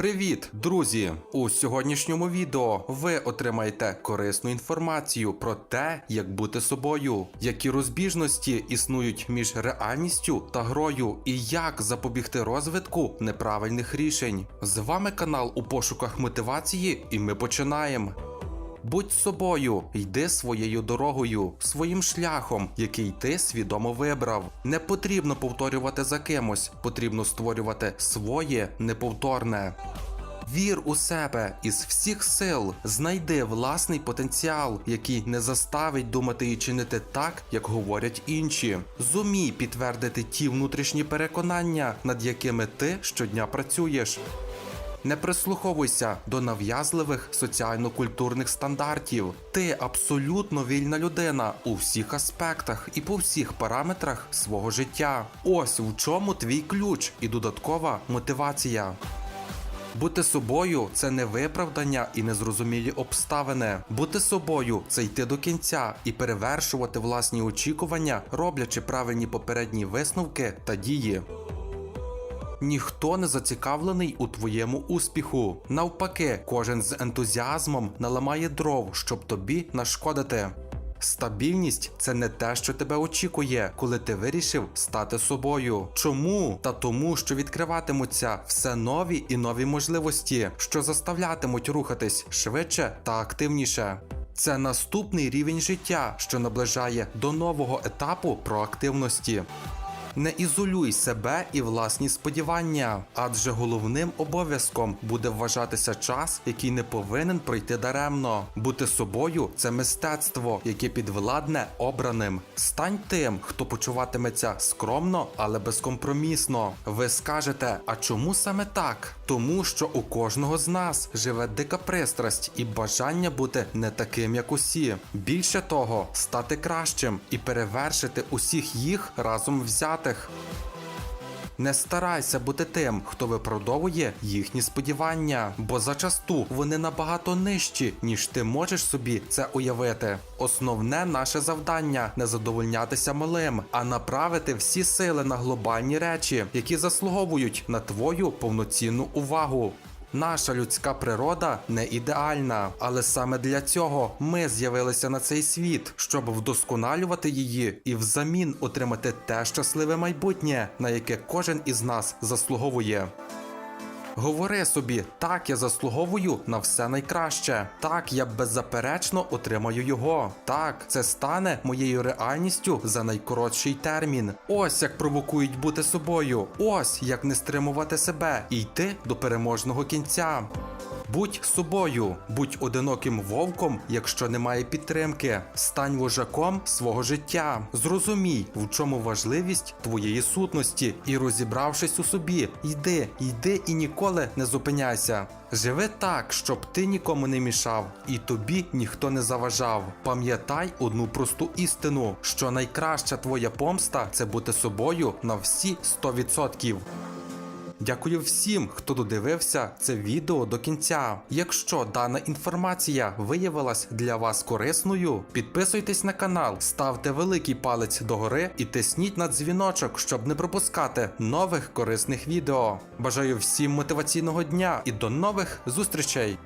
Привіт, друзі! У сьогоднішньому відео ви отримаєте корисну інформацію про те, як бути собою, які розбіжності існують між реальністю та грою, і як запобігти розвитку неправильних рішень. З вами канал у пошуках мотивації, і ми починаємо. Будь собою, йди своєю дорогою, своїм шляхом, який ти свідомо вибрав. Не потрібно повторювати за кимось, потрібно створювати своє неповторне. Вір у себе із всіх сил, знайди власний потенціал, який не заставить думати і чинити так, як говорять інші. Зумій підтвердити ті внутрішні переконання, над якими ти щодня працюєш. Не прислуховуйся до нав'язливих соціально-культурних стандартів. Ти абсолютно вільна людина у всіх аспектах і по всіх параметрах свого життя. Ось в чому твій ключ і додаткова мотивація. Бути собою це не виправдання і незрозумілі обставини. Бути собою це йти до кінця і перевершувати власні очікування, роблячи правильні попередні висновки та дії. Ніхто не зацікавлений у твоєму успіху. Навпаки, кожен з ентузіазмом наламає дров, щоб тобі нашкодити. Стабільність це не те, що тебе очікує, коли ти вирішив стати собою. Чому? Та тому, що відкриватимуться все нові і нові можливості, що заставлятимуть рухатись швидше та активніше. Це наступний рівень життя, що наближає до нового етапу проактивності. Не ізолюй себе і власні сподівання, адже головним обов'язком буде вважатися час, який не повинен пройти даремно. Бути собою це мистецтво, яке підвладне обраним. Стань тим, хто почуватиметься скромно, але безкомпромісно. Ви скажете, а чому саме так? Тому що у кожного з нас живе дика пристрасть і бажання бути не таким, як усі. Більше того, стати кращим і перевершити усіх їх разом взятих. Не старайся бути тим, хто виправдовує їхні сподівання, бо зачасту вони набагато нижчі, ніж ти можеш собі це уявити. Основне наше завдання не задовольнятися малим, а направити всі сили на глобальні речі, які заслуговують на твою повноцінну увагу. Наша людська природа не ідеальна, але саме для цього ми з'явилися на цей світ, щоб вдосконалювати її і взамін отримати те щасливе майбутнє, на яке кожен із нас заслуговує. Говори собі, так я заслуговую на все найкраще. Так я беззаперечно отримаю його. Так, це стане моєю реальністю за найкоротший термін. Ось як провокують бути собою. Ось як не стримувати себе і йти до переможного кінця. Будь собою, будь одиноким вовком, якщо немає підтримки. Стань вожаком свого життя. Зрозумій, в чому важливість твоєї сутності, і розібравшись у собі, йди, йди і ніколи не зупиняйся. Живи так, щоб ти нікому не мішав, і тобі ніхто не заважав. Пам'ятай одну просту істину, що найкраща твоя помста це бути собою на всі 100%. Дякую всім, хто додивився це відео до кінця. Якщо дана інформація виявилась для вас корисною, підписуйтесь на канал, ставте великий палець догори і тисніть на дзвіночок, щоб не пропускати нових корисних відео. Бажаю всім мотиваційного дня і до нових зустрічей!